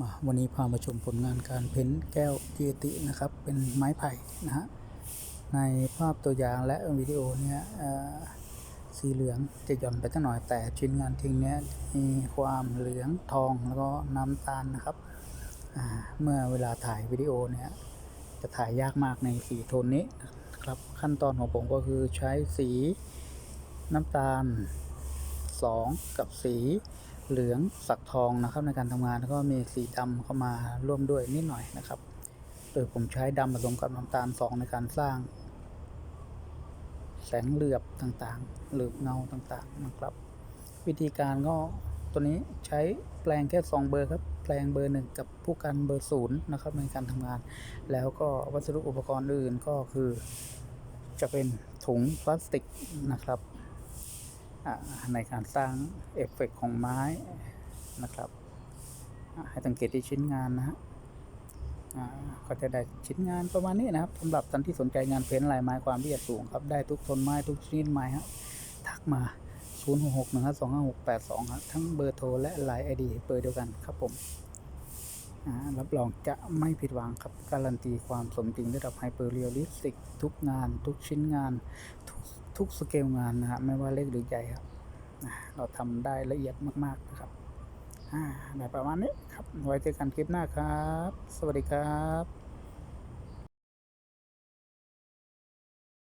มาวันนี้พามาชมผลงานการเพ้นแก้วเกตินะครับ เป็นไม้ไผ่นะฮะในภาพตัวอย่างและวิดีโอเนี่ยสีเหลืองจะหย่อนไปตั้งหน่อยแต่ชิ้นงานทิ้งเนี้ยมีความเหลืองทองแล้วก็น้ำตาลนะครับเมื่อเวลาถ่ายวิดีโอเนี่ยจะถ่ายยากมากในสีโทนนี้ครับขั้นตอนของผมก็คือใช้สีน้ำตาล 2 กับสีเหลืองสักทองนะครับในการทำงานแล้วก็มีสีดำเข้ามาร่วมด้วยนิดหน่อยนะครับ โดยผมใช้ดำผสมกับน้ำตาล2ในการสร้าง แสงเหลือบต่างๆ หรือเงาต่างๆนะครับ วิธีการก็ตัวนี้ใช้แปลงแค่2เบอร์ครับแปลงเบอร์1กับผู้กันเบอร์ศูนย์นะครับในการทำงาน แล้วก็วัสดุอุปกรณ์อื่นก็คือ จะเป็นถุงพลาสติกนะครับ ในการสร้างเอฟเฟกต์ของไม้นะครับ ให้สังเกตที่ชิ้นงานนะฮะก็จะได้ชิ้นงานประมาณนี้นะครับสำหรับท่านที่สนใจงานเพ้นลายไม้ความละเอียดสูงครับได้ทุกทนไม้ทุกชนิดไม้ฮะทักมา 0 6 6 1 5 2 5 6 8 2ครับทั้งเบอร์โทรและไลน์ไอดีเบอร์เดียวกันครับผมรับรองจะไม่ผิดหวังครับ การันตีความสมจริงระดับไฮเปอร์เรียลลิสติกทุกงาน ทุกชิ้นงานทุก ทุกสเกลงานนะครับไม่ว่าเล็กหรือใหญ่ครับเราทำได้ละเอียดมากๆนะครับอ่าได้ประมาณนี้ครับไว้เจอกันคลิปหน้าครับ สวัสดีครับ